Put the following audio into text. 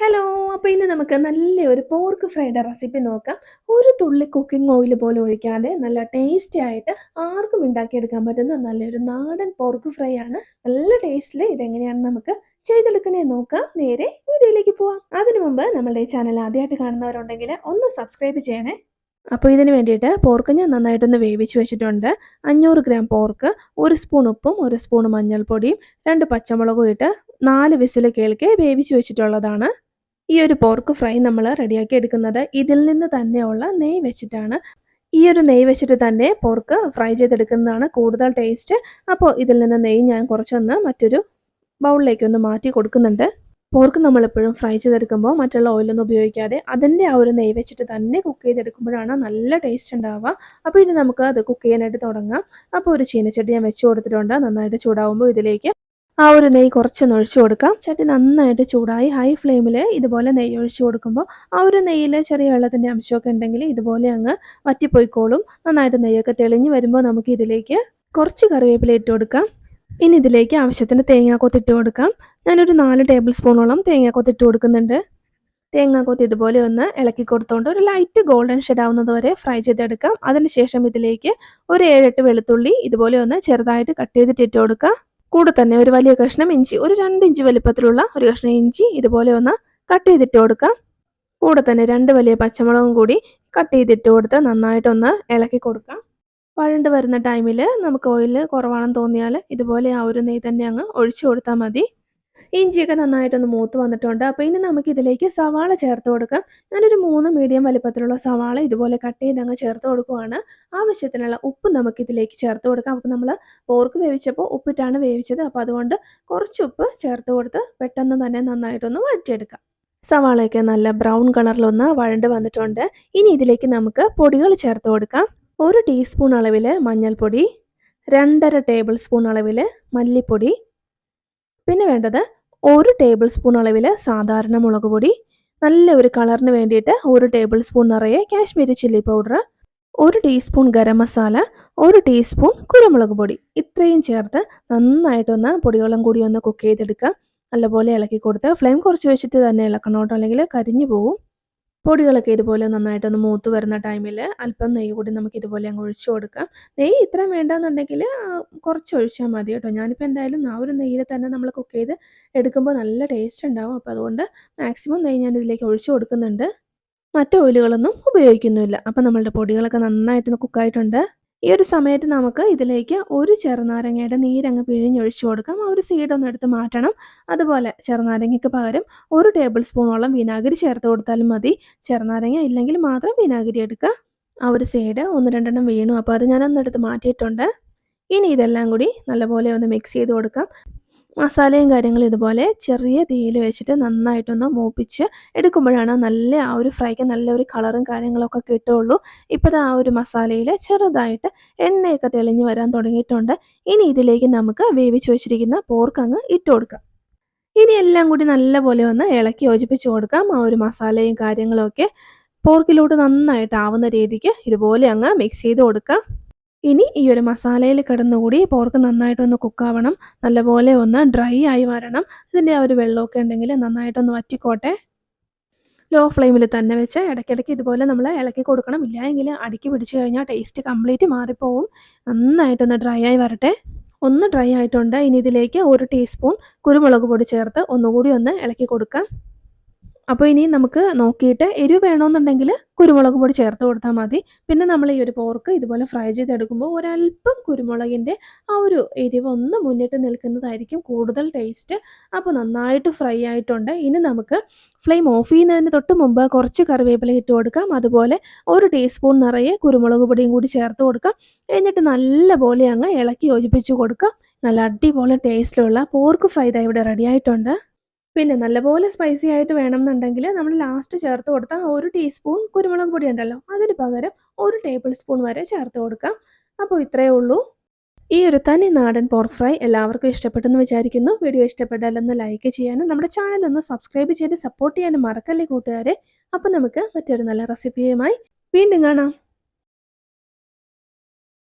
Hello അപ്പോൾ ഇന്ന് നമുക്ക് നല്ല ഒരു പോർക്ക് ഫ്രൈഡ് റെസിപ്പി നോക്കാം. ഒരു തുള്ളി കുക്കിംഗ് ഓയിൽ പോലും ഒഴിക്കാതെ നല്ല ടേസ്റ്റി ആയിട്ട് ആർക്കും ഉണ്ടാക്കിയെടുക്കാൻ പറ്റുന്ന നല്ലൊരു നാടൻ പോർക്ക് ഫ്രൈ ആണ്. നല്ല ടേസ്റ്റിൽ ഇതെങ്ങനെയാണ് നമുക്ക് ചെയ്തെടുക്കുന്നത് നോക്കാം. നേരെ വീഡിയോയിലേക്ക് പോവാം. അതിനു മുമ്പ് നമ്മുടെ ചാനൽ ആദ്യമായിട്ട് കാണുന്നവരുണ്ടെങ്കിൽ ഒന്ന് സബ്സ്ക്രൈബ് ചെയ്യണേ. അപ്പോൾ ഇതിന് വേണ്ടിയിട്ട് പോർക്ക് ഞാൻ നന്നായിട്ടൊന്ന് വേവിച്ച് വെച്ചിട്ടുണ്ട്. അഞ്ഞൂറ് ഗ്രാം പോർക്ക് ഒരു സ്പൂൺ ഉപ്പും ഒരു സ്പൂൺ മഞ്ഞൾപ്പൊടിയും രണ്ട് പച്ചമുളകും ഇട്ട് നാല് വിസിൽ കേൾക്കെ വേവിച്ച് വെച്ചിട്ടുള്ളതാണ്. ഈ ഒരു പോർക്ക് ഫ്രൈ നമ്മൾ റെഡിയാക്കി എടുക്കുന്നത്. ഇതിൽ നിന്ന് തന്നെയുള്ള നെയ് വെച്ചിട്ടാണ്. ഈ ഒരു നെയ് വെച്ചിട്ട് തന്നെ പോർക്ക് ഫ്രൈ ചെയ്തെടുക്കുന്നതാണ് കൂടുതൽ ടേസ്റ്റ് അപ്പോൾ ഇതിൽ നിന്ന് നെയ് ഞാൻ കുറച്ചൊന്ന് മറ്റൊരു ബൗളിലേക്ക് ഒന്ന് മാറ്റി കൊടുക്കുന്നുണ്ട്. പോർക്ക് നമ്മളെപ്പോഴും ഫ്രൈ ചെയ്തെടുക്കുമ്പോൾ മറ്റുള്ള ഓയിലൊന്നും ഉപയോഗിക്കാതെ അതിന്റെ ആ ഒരു നെയ് വെച്ചിട്ട് തന്നെ കുക്ക് ചെയ്തെടുക്കുമ്പോഴാണ് നല്ല ടേസ്റ്റ് ഉണ്ടാവുക. അപ്പോൾ ഇനി നമുക്ക് അത് കുക്ക് ചെയ്യാനായിട്ട് തുടങ്ങാം. അപ്പോൾ ഒരു ചീനച്ചട്ടി ഞാൻ വെച്ച് കൊടുത്തിട്ടുണ്ട്. നന്നായിട്ട് ചൂടാവുമ്പോൾ ഇതിലേക്ക് ആ ഒരു നെയ്യ് കുറച്ചൊന്ന് ഒഴിച്ചു കൊടുക്കാം. ചട്ടി നന്നായിട്ട് ചൂടായി ഹൈ ഫ്ലെയിമിൽ ഇതുപോലെ നെയ്യ് ഒഴിച്ചു കൊടുക്കുമ്പോൾ ആ ഒരു നെയ്യിൽ ചെറിയ വെള്ളത്തിന്റെ അംശമൊക്കെ ഉണ്ടെങ്കിൽ ഇതുപോലെ അങ്ങ് വറ്റിപ്പോയിക്കോളും. നന്നായിട്ട് നെയ്യൊക്കെ തെളിഞ്ഞ് വരുമ്പോൾ നമുക്ക് ഇതിലേക്ക് കുറച്ച് കറിവേപ്പില ഇട്ട് കൊടുക്കാം. ഇനി ഇതിലേക്ക് ആവശ്യത്തിന് തേങ്ങാക്കൊത്ത് ഇട്ട് കൊടുക്കാം. ഞാനൊരു നാല് ടേബിൾ സ്പൂണോളം തേങ്ങാക്കൊത്ത് ഇട്ട് കൊടുക്കുന്നുണ്ട്. തേങ്ങാക്കൊത്ത് ഇതുപോലെ ഒന്ന് ഇളക്കി കൊടുത്തുകൊണ്ട് ഒരു ലൈറ്റ് ഗോൾഡൻ ഷെഡ് ആവുന്നത് വരെ ഫ്രൈ ചെയ്തെടുക്കാം. അതിനുശേഷം ഇതിലേക്ക് ഒരു ഏഴെട്ട് വെളുത്തുള്ളി ഇതുപോലെ ഒന്ന് ചെറുതായിട്ട് കട്ട് ചെയ്തിട്ട് ഇട്ട് കൊടുക്കാം. കൂടെ തന്നെ ഒരു വലിയ കഷ്ണം ഇഞ്ചി ഒരു രണ്ട് ഇഞ്ച് വലിപ്പത്തിലുള്ള ഒരു കഷ്ണം ഇഞ്ചി ഇതുപോലെ ഒന്ന് കട്ട് ചെയ്തിട്ട് കൊടുക്കാം. കൂടെ തന്നെ രണ്ട് വലിയ പച്ചമുളകും കൂടി കട്ട് ചെയ്തിട്ട് കൊടുത്ത് നന്നായിട്ടൊന്ന് ഇളക്കി കൊടുക്കാം. വഴണ്ട് വരുന്ന ടൈമിൽ നമുക്ക് ഓയിൽ കുറവാണെന്ന് തോന്നിയാൽ ഇതുപോലെ ആ ഒരു നെയ്യ് തന്നെ അങ്ങ് ഒഴിച്ചു കൊടുത്താൽ മതി. ഇഞ്ചിയൊക്കെ നന്നായിട്ടൊന്ന് മൂത്ത് വന്നിട്ടുണ്ട്. അപ്പോൾ ഇനി നമുക്ക് ഇതിലേക്ക് സവാള ചേർത്ത് കൊടുക്കാം. ഞാനൊരു മൂന്ന് മീഡിയം വലിപ്പത്തിലുള്ള സവാള ഇതുപോലെ കട്ട് ചെയ്ത് അങ്ങ് ചേർത്ത് കൊടുക്കുവാണ്. ആവശ്യത്തിനുള്ള ഉപ്പ് നമുക്ക് ഇതിലേക്ക് ചേർത്ത് കൊടുക്കാം. അപ്പോൾ നമ്മൾ പോർക്ക് വേവിച്ചപ്പോൾ ഉപ്പിട്ടാണ് വേവിച്ചത്. അപ്പോൾ അതുകൊണ്ട് കുറച്ച് ഉപ്പ് ചേർത്ത് കൊടുത്ത് പെട്ടെന്ന് തന്നെ നന്നായിട്ടൊന്ന് വഴറ്റിയെടുക്കാം. സവാളയൊക്കെ നല്ല ബ്രൗൺ കളറിലൊന്ന് വഴണ്ട് വന്നിട്ടുണ്ട്. ഇനി ഇതിലേക്ക് നമുക്ക് പൊടികൾ ചേർത്ത് കൊടുക്കാം. ഒരു ടീസ്പൂൺ അളവിൽ മഞ്ഞൾപ്പൊടി രണ്ടര ടേബിൾ സ്പൂൺ അളവിൽ മല്ലിപ്പൊടി. പിന്നെ വേണ്ടത് ഒരു ടേബിൾ സ്പൂൺ അളവിൽ സാധാരണ മുളക് പൊടി നല്ല ഒരു കളറിന് വേണ്ടിയിട്ട് ഒരു ടേബിൾ സ്പൂൺ നിറയെ കാശ്മീരി ചില്ലി പൗഡർ ഒരു ടീസ്പൂൺ ഗരം മസാല ഒരു ടീസ്പൂൺ കുരുമുളക് പൊടി. ഇത്രയും ചേർത്ത് നന്നായിട്ടൊന്ന് പൊടികളും കൂടി ഒന്ന് കുക്ക് ചെയ്തെടുക്കുക. നല്ലപോലെ ഇളക്കി കൊടുത്ത് ഫ്ലെയിം കുറച്ച് വെച്ചിട്ട് തന്നെ ഇളക്കണം കേട്ടോ. അല്ലെങ്കിൽ കരിഞ്ഞു പോകും പൊടികളൊക്കെ ഇതുപോലെ നന്നായിട്ടൊന്ന് മൂത്ത് വരുന്ന ടൈമിൽ അല്പം നെയ്യ് കൂടി നമുക്ക് ഇതുപോലെ അങ്ങ് ഒഴിച്ചു കൊടുക്കാം. നെയ്യ് ഇത്രയും വേണ്ടെന്നുണ്ടെങ്കിൽ കുറച്ച് ഒഴിച്ചാൽ മതി കേട്ടോ. ഞാനിപ്പോൾ എന്തായാലും ആ ഒരു നെയ്യിൽ തന്നെ നമ്മൾ കുക്ക് ചെയ്ത് എടുക്കുമ്പോൾ നല്ല ടേസ്റ്റ് ഉണ്ടാവും. അപ്പോൾ അതുകൊണ്ട് മാക്സിമം നെയ്യ് ഞാൻ ഇതിലേക്ക് ഒഴിച്ചു കൊടുക്കുന്നുണ്ട്. മറ്റു ഓയിലുകളൊന്നും ഉപയോഗിക്കുന്നില്ല അപ്പോൾ നമ്മളുടെ പൊടികളൊക്കെ നന്നായിട്ടൊന്ന് കുക്കായിട്ടുണ്ട് ഈ ഒരു സമയത്ത് നമുക്ക് ഇതിലേക്ക് ഒരു ചെറുനാരങ്ങയുടെ നീരങ്ങ് പിഴിഞ്ഞൊഴിച്ചു കൊടുക്കാം. ആ ഒരു സീഡൊന്നും എടുത്ത് മാറ്റണം. അതുപോലെ ചെറുനാരങ്ങയ്ക്ക് പകരം ഒരു ടേബിൾ സ്പൂണോളം വിനാഗിരി ചേർത്ത് കൊടുത്താലും മതി. ചെറുനാരങ്ങ ഇല്ലെങ്കിൽ മാത്രം വിനാഗിരി എടുക്കുക. ആ ഒരു സൈഡ് ഒന്ന് രണ്ടെണ്ണം വീണു. അപ്പോൾ അത് ഞാനൊന്നെടുത്ത് മാറ്റിയിട്ടുണ്ട്. ഇനി ഇതെല്ലാം കൂടി നല്ലപോലെ ഒന്ന് മിക്സ് ചെയ്ത് കൊടുക്കാം. മസാലയും കാര്യങ്ങളും ഇതുപോലെ ചെറിയ തീയിൽ വെച്ചിട്ട് നന്നായിട്ടൊന്ന് മൂപ്പിച്ച് എടുക്കുമ്പോഴാണ് നല്ല ആ ഒരു ഫ്രൈക്ക് നല്ല ഒരു കളറും കാര്യങ്ങളൊക്കെ കിട്ടുള്ളൂ ഇപ്പോഴത്തെ ആ ഒരു മസാലയിൽ ചെറുതായിട്ട് എണ്ണയൊക്കെ തെളിഞ്ഞ് വരാൻ തുടങ്ങിയിട്ടുണ്ട്. ഇനി ഇതിലേക്ക് നമുക്ക് വേവിച്ച് വെച്ചിരിക്കുന്ന പോർക്ക് അങ്ങ് ഇട്ട് കൊടുക്കാം. ഇനി എല്ലാം കൂടി നല്ലപോലെ ഒന്ന് ഇളക്കി യോജിപ്പിച്ച് കൊടുക്കാം. ആ ഒരു മസാലയും കാര്യങ്ങളൊക്കെ പോർക്കിലോട്ട് നന്നായിട്ട് ആവുന്ന രീതിക്ക് ഇതുപോലെ അങ്ങ് മിക്സ് ചെയ്ത് കൊടുക്കാം. ഇനി ഈ ഒരു മസാലയിൽ കിടന്നുകൂടി പോർക്ക് നന്നായിട്ടൊന്ന് കുക്കാവണം നല്ലപോലെ ഒന്ന് ഡ്രൈ ആയി വരണം. ഇതിന്റെ ആ ഒരു വെള്ളമൊക്കെ ഉണ്ടെങ്കിൽ നന്നായിട്ടൊന്ന് വറ്റിക്കോട്ടെ. ലോ ഫ്ലെയിമിൽ തന്നെ വെച്ച് ഇടയ്ക്കിടയ്ക്ക് ഇതുപോലെ നമ്മൾ ഇളക്കി കൊടുക്കണം. ഇല്ല എങ്കിൽ അടുക്കി പിടിച്ച് കഴിഞ്ഞാൽ ടേസ്റ്റ് കംപ്ലീറ്റ് മാറിപ്പോവും. നന്നായിട്ടൊന്ന് ഡ്രൈ ആയി വരട്ടെ. ഒന്ന് ഡ്രൈ ആയിട്ടുണ്ട്. ഇനി ഇതിലേക്ക് ഒരു ടീസ്പൂൺ കുരുമുളക് പൊടി ചേർത്ത് ഒന്നുകൂടി ഒന്ന് ഇളക്കി കൊടുക്കാം. അപ്പോൾ ഇനി നമുക്ക് നോക്കിയിട്ട് എരിവ് വേണമെന്നുണ്ടെങ്കിൽ കുരുമുളക് പൊടി ചേർത്ത് കൊടുത്താൽ മതി. പിന്നെ നമ്മൾ ഈ ഒരു പോർക്ക് ഇതുപോലെ ഫ്രൈ ചെയ്തെടുക്കുമ്പോൾ ഒരല്പം കുരുമുളകിന്റെ ആ ഒരു എരിവ് ഒന്ന് മുന്നിട്ട് നിൽക്കുന്നതായിരിക്കും കൂടുതൽ ടേസ്റ്റ് അപ്പോൾ നന്നായിട്ട് ഫ്രൈ ആയിട്ടുണ്ട്. ഇനി നമുക്ക് ഫ്ലെയിം ഓഫ് ചെയ്യുന്നതിന് തൊട്ട് മുമ്പ് കുറച്ച് കറിവേപ്പില ഇട്ട് കൊടുക്കാം. അതുപോലെ ഒരു ടീസ്പൂൺ നിറയെ കുരുമുളക് പൊടിയും കൂടി ചേർത്ത് കൊടുക്കാം. എന്നിട്ട് നല്ലപോലെ അങ്ങ് ഇളക്കി യോജിപ്പിച്ച് കൊടുക്കാം. നല്ല അടിപൊളി ടേസ്റ്റിലുള്ള പോർക്ക് ഫ്രൈ ഇവിടെ റെഡി ആയിട്ടുണ്ട്. പിന്നെ നല്ലപോലെ സ്പൈസി ആയിട്ട് വേണമെന്നുണ്ടെങ്കിൽ നമ്മൾ ലാസ്റ്റ് ചേർത്ത് കൊടുത്ത ഒരു ടീസ്പൂൺ കുരുമുളക് പൊടി ഉണ്ടല്ലോ അതിന് പകരം ഒരു ടേബിൾ സ്പൂൺ വരെ ചേർത്ത് കൊടുക്കാം. അപ്പോൾ ഇത്രയേ ഉള്ളൂ. ഈ ഒരു തനി നാടൻ പോർ ഫ്രൈ എല്ലാവർക്കും ഇഷ്ടപ്പെട്ടെന്ന് വിചാരിക്കുന്നു. വീഡിയോ ഇഷ്ടപ്പെട്ടാലൊന്ന് ലൈക്ക് ചെയ്യാനും നമ്മുടെ ചാനൽ ഒന്ന് സബ്സ്ക്രൈബ് ചെയ്ത് സപ്പോർട്ട് ചെയ്യാനും മറക്കല്ലേ കൂട്ടുകാരെ? അപ്പോൾ നമുക്ക് മറ്റൊരു നല്ല റെസിപ്പിയുമായി വീണ്ടും കാണാം.